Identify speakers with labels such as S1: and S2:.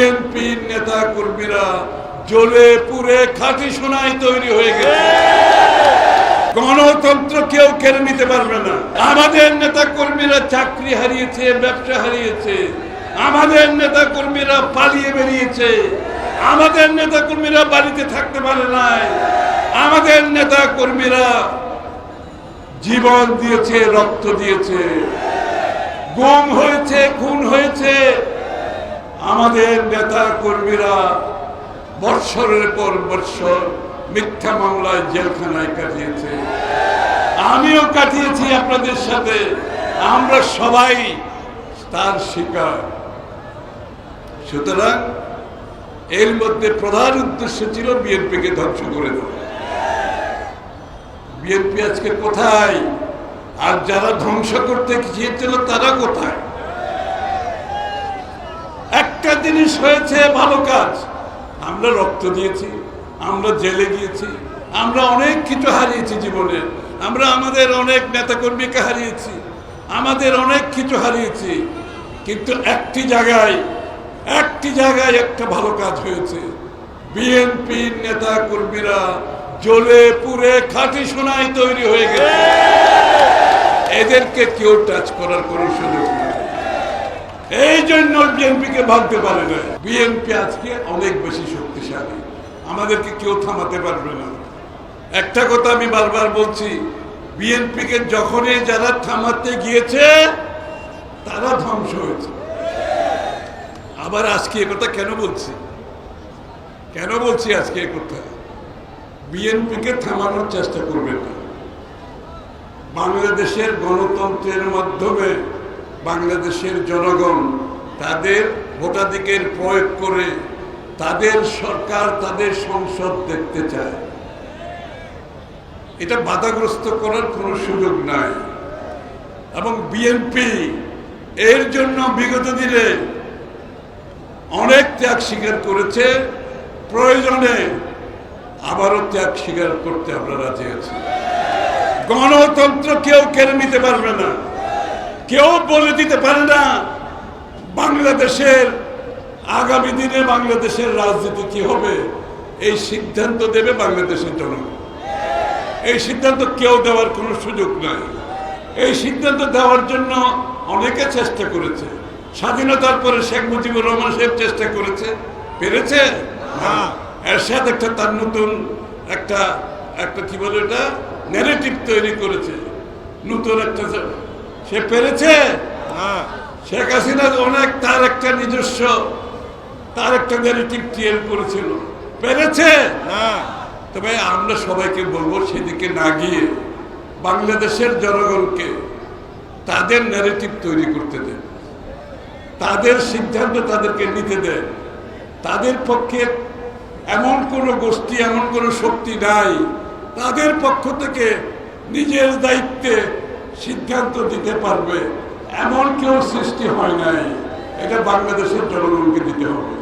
S1: বিএনপির নেতা কর্মীরা জ্বলে পুড়ে খাঁটি সোনায় তৈরি হয়ে গেছে। গণতন্ত্র কেউ কেড়ে নিতে পারবে না। আমাদের নেতা কর্মীরা চাকরি হারিয়েছে, ব্যবসা হারিয়েছে। আমাদের নেতা কর্মীরা পালিয়ে বেরিয়েছে। আমাদের নেতা কর্মীরা বাড়িতে থাকতে পারে নাই। আমাদের নেতা কর্মীরা জীবন দিয়েছে, রক্ত দিয়েছে। গুম হয়েছে, খুন আমাদের নেতা কর্মীরা বৎসরের পর বৎসর মিথ্যা মামলায় জেলখানায় কাটিয়েছে। আমিও কাটিয়েছি আপনাদের সাথে। আমরা সবাই তার শিকার। সুতরাং এর মধ্যে প্রধান উদ্দেশ্য ছিল বিএনপিকে ধ্বংস করে দেওয়া। বিএনপি আজকে কোথায়? আর যারা ধ্বংস করতে গিয়েছিল তারা কোথায়? একটা জিনিস হয়েছে, ভালো কাজ। আমরা রক্ত দিয়েছি, আমরা জেলে গিয়েছি, আমরা অনেক কিছু হারিয়েছি জীবনে। আমরা আমাদের অনেক নেতাকর্মীকে হারিয়েছি, আমাদের অনেক কিছু হারিয়েছি। কিন্তু একটি জায়গায় একটি জায়গায় একটা ভালো কাজ হয়েছে। বিএনপির নেতা কর্মীরা জ্বলে পুড়ে খাঁটি সোনায় তৈরি হয়ে গেছে। এদেরকে কেউ টাচ করার কোনো সুযোগ নেই। এই জন্য বিএনপিকে ভাবতে পারে না। বিএনপি আজকে অনেক বেশি শক্তিশালী। আমাদেরকে কেউ থামাতে পারবে না। একটা কথা আমি বারবার বলছি, বিএনপিকে যখনই যারা থামাতে গিয়েছে, তারা ধ্বংস হয়েছে। আবার আজকে কথা কেন বলছি? কেন বলছি আজকে কথা? বিএনপিকে থামানোর চেষ্টা করবে না। বাংলাদেশের গণতন্ত্রের মাধ্যমে বাংলাদেশের জনগণ তাদের ভোটাধিকার প্রয়োগ করে তাদের সরকার, তাদের সংসদ দেখতে চায়। এটা বাধাগ্রস্ত করার কোনো সুযোগ নাই। এবং বিএনপি এর জন্য বিগত দিনে অনেক ত্যাগ স্বীকার করেছে। প্রয়োজনে আবারও ত্যাগ স্বীকার করতে আমরা রাজি আছি। গণতন্ত্র কেউ কেড়ে নিতে পারবে না। কেউ বলে দিতে পারে না বাংলাদেশের আগামী দিনে বাংলাদেশের রাজনীতি কি হবে? এই সিদ্ধান্ত দেবে বাংলাদেশের জনগণ। এই সিদ্ধান্ত কেউ দেওয়ার কোনো সুযোগ নাই। এই সিদ্ধান্ত দেওয়ার জন্য অনেকে চেষ্টা করেছে। স্বাধীনতার পরে শেখ মুজিবুর রহমান সাহেব চেষ্টা করেছে। পেরেছে? না। এরশাদ একটা তার নতুন একটা একটা কি বলে এটা ন্যারেটিভ তৈরি করেছে। নতুন একটা সে পেরেছে? শেখ হাসিনা অনেক তার একটা নিজস্ব, তার একটা ন্যারেটিভ ক্রিয়েট করেছিল। পেরেছে? না। তবে আমরা সবাইকে বলব সেদিকে না গিয়ে বাংলাদেশের জনগণকে তাদের ন্যারেটিভ তৈরি করতে দেন। তাদের সিদ্ধান্ত তাদেরকে নিতে দেন। তাদের পক্ষে এমন কোনো গোষ্ঠী, এমন কোনো শক্তি নাই। তাদের পক্ষ থেকে নিজের দায়িত্বে সিদ্ধান্ত দিতে পারবে। এমন কেউ সৃষ্টি হয় নাই। এটা বাংলাদেশের জনগণকে দিতে হবে।